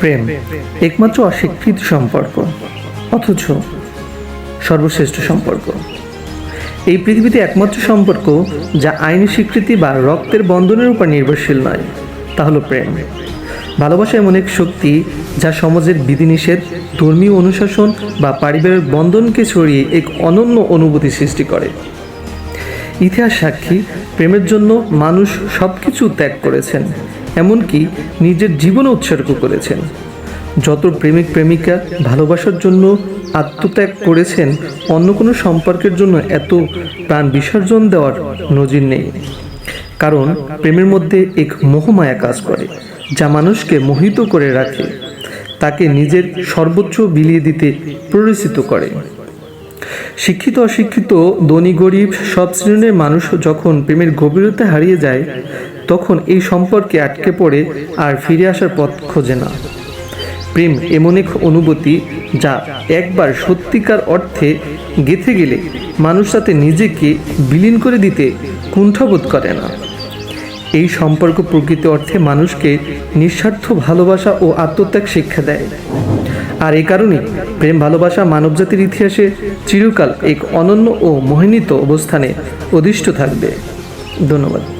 প্রেম, একমাত্র অস্বীকৃত সম্পর্ক, অথচ সর্বশ্রেষ্ঠ সম্পর্ক। এই পৃথিবীতে একমাত্র সম্পর্ক যা আইনি স্বীকৃতি বা রক্তের বন্ধনের উপর নির্ভরশীল নয়, তা হলো প্রেম। ভালোবাসা এমন এক শক্তি যা সমাজের বিধিনিষেধ, ধর্মীয় অনুশাসন বা পারিবারিক বন্ধনকে ছড়িয়ে এক অনন্য অনুভূতি সৃষ্টি করে। ইতিহাস সাক্ষী, প্রেমের জন্য মানুষ সব কিছু ত্যাগ করেছেন। এমনকি নিজের জীবন উৎসর্গ করেছেন। যত প্রেমিক প্রেমিকা ভালোবাসার জন্য আত্মত্যাগ করেছেন, অন্য কোনো সম্পর্কের জন্য এত প্রাণ বিসর্জন দেওয়ার নজির নেই। কারণ প্রেমের মধ্যে এক মোহমায়া কাজ করে, যা মানুষকে মোহিত করে রাখে, তাকে নিজের সর্বোচ্চ বিলিয়ে দিতে প্ররোচিত করে। শিক্ষিত অশিক্ষিত, ধনী, গরিব সব শ্রেণির মানুষ যখন প্রেমের গভীরতা হারিয়ে যায়, তখন এই সম্পর্কে আটকে পড়ে আর ফিরে আসার পথ খোঁজে না। প্রেম এমন এক অনুভূতি যা একবার সত্যিকার অর্থে গেথে গেলে মানুষ তাতে নিজেকে বিলীন করে দিতে কুণ্ঠাবোধ করে না। এই সম্পর্ক প্রকৃত অর্থে মানুষকে নিঃস্বার্থ ভালোবাসা ও আত্মত্যাগ শিক্ষা দেয়। আর এ কারণে প্রেম ভালোবাসা মানবজাতির ইতিহাসে চিরকাল এক অনন্য ও মোহিনীত অবস্থানে অধিষ্ঠ থাকবে। ধন্যবাদ।